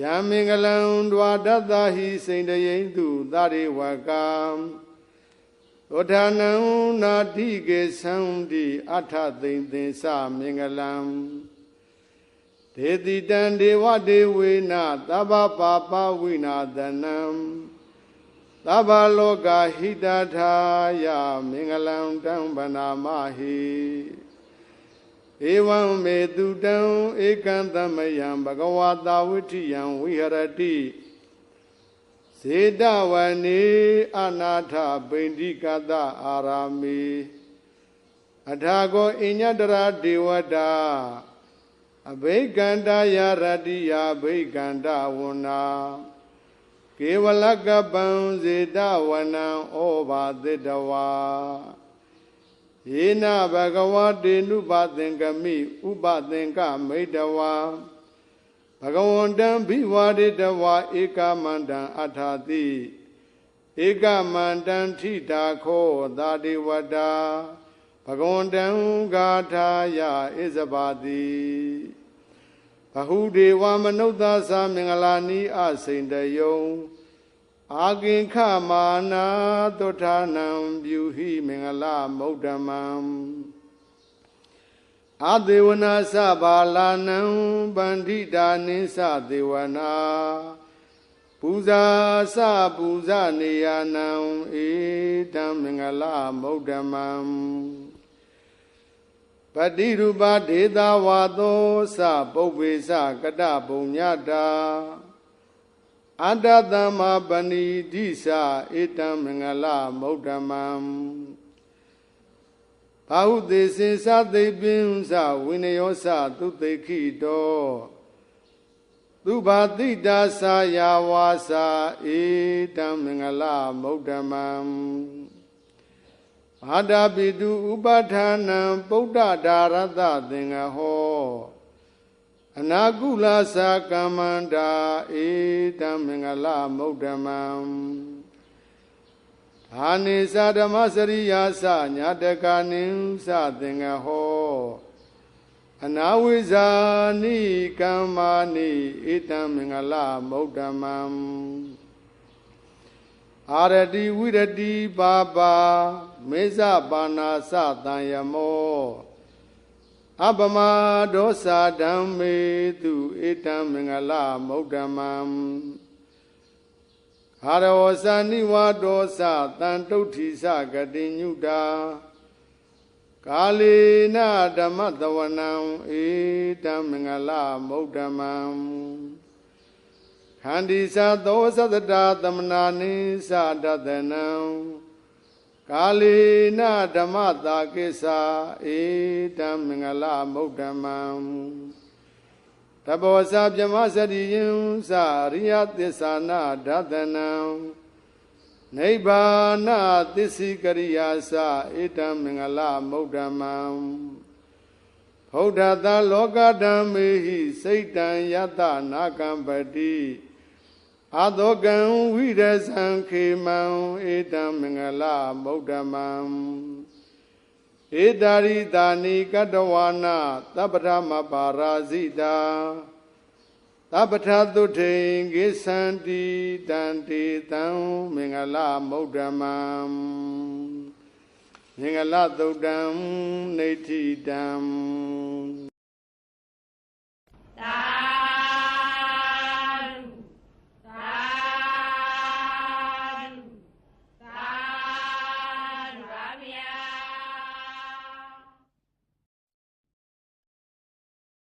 ယံမင်္ဂလံဒွာဒတ္တဟိစိန်တယိန်သူသရိဝကံဝဋ္ဌာနံနာတိကေသံတိအထသိမ့်သင်္သမင်္ဂလံဒေတိတံဒေဝဒေဝေနသဗ္ဗပါပဝိနာသနံသဗ္ဗလောကဟိတထာယမင်္ဂလံတံဗနာမဟိ ဧဝံမေတုတံဧကံသမယံဘဂဝတာဝိထိယံဝိဟရတိစေတဝနေအနာထပိန္တိကတအာရာမိအထာကောအညတရာဒေဝတာအဘိကန္တယရတိယဘိကန္တဝနာကေဝလကပံစေတဝနံဩဘာသတ္တဝါ ယေနဘဂဝတေနုပသင်္ကမိဥပသင်္ကမိတဝါဘဂဝန္တံဘိဝါရိတဝါဧကမန္တံအထာတိဧကမန္တံထိတာခောသာတိဝတ္တာဘဂဝန္တံဂါထာယဣဇဘာတိဘဟုဒေဝမနုဿာသမင်္ဂလာနိအစိန်တယုံ အာကင်ခမာနာသုထာနံပြုဟိမင်္ဂလမௌဒမံအာဒေဝနာသဘာလာနံဗန္ဓိတာနိသဒေဝနာပူဇာသပူဇနေယနံဧတံမင်္ဂလမௌဒမံပတိရူပဒေတာဝါသောသပုပ္ပေသကတပုံညတာ အတ္တသမ္မာပဏိဒိသဧတံမင်္ဂလမௌဒမံဘာဟုသေစင်သသိပင်သဝိနယောသသုတေခိတောသူဘာတိတာသာယာဝါစာဧတံမင်္ဂလမௌဒမံဘာဒပိတုဥပဋ္ဌာနံပုဒ္ဒဒါရတသင်္ဃဟော အနာကုလသာကမ္မန္တာဧတံမင်္ဂလမௌဒမံအာနိသဓမ္မစရိယာသညာတကာနိသသင်္ဃဟောအနာဝိဇာနိကမ္မာနိဧတံမင်္ဂလမௌဒမံအာရတိဝိရတိပါပါမေဇပါဏာသတံယမော အပမဒောစာဓမ္မေတုဧတံမင်္ဂလမௌဒမံဟာရဝသနိဝါဒောသတန်တုဋ္ဌိသဂတိညုတာကာလေနဓမ္မတဝနံဧတံမင်္ဂလမௌဒမံခန္ဒီသသောသတ္တသမနာနိသဒတနံ ကာလေနဓမ္မတာကိစ္ဆာဧတံမင်္ဂလမௌဒမံတဘောဇာပြမစရိယံသရိယသစ္ဆာနာဒသနံနိဗ္ဗာနသစ္စိကရိယာသဧတံမင်္ဂလမௌဒမံဘုဒ္ဓသာလောကဓမ္မေဟိစိတ်တံယတနာကံပတိ အာသောကံဝိရဇံခေမံဧတံမင်္ဂလမௌဒမံဧတာရိတာနိကတဝါနာသဗ္ဗဓမ္မပါရာဇိတာသဗ္ဗထသုထေကိသန္တိတန္တိတံမင်္ဂလမௌဒမံမင်္ဂလသုတ်တံနေဋ္ဌိတံ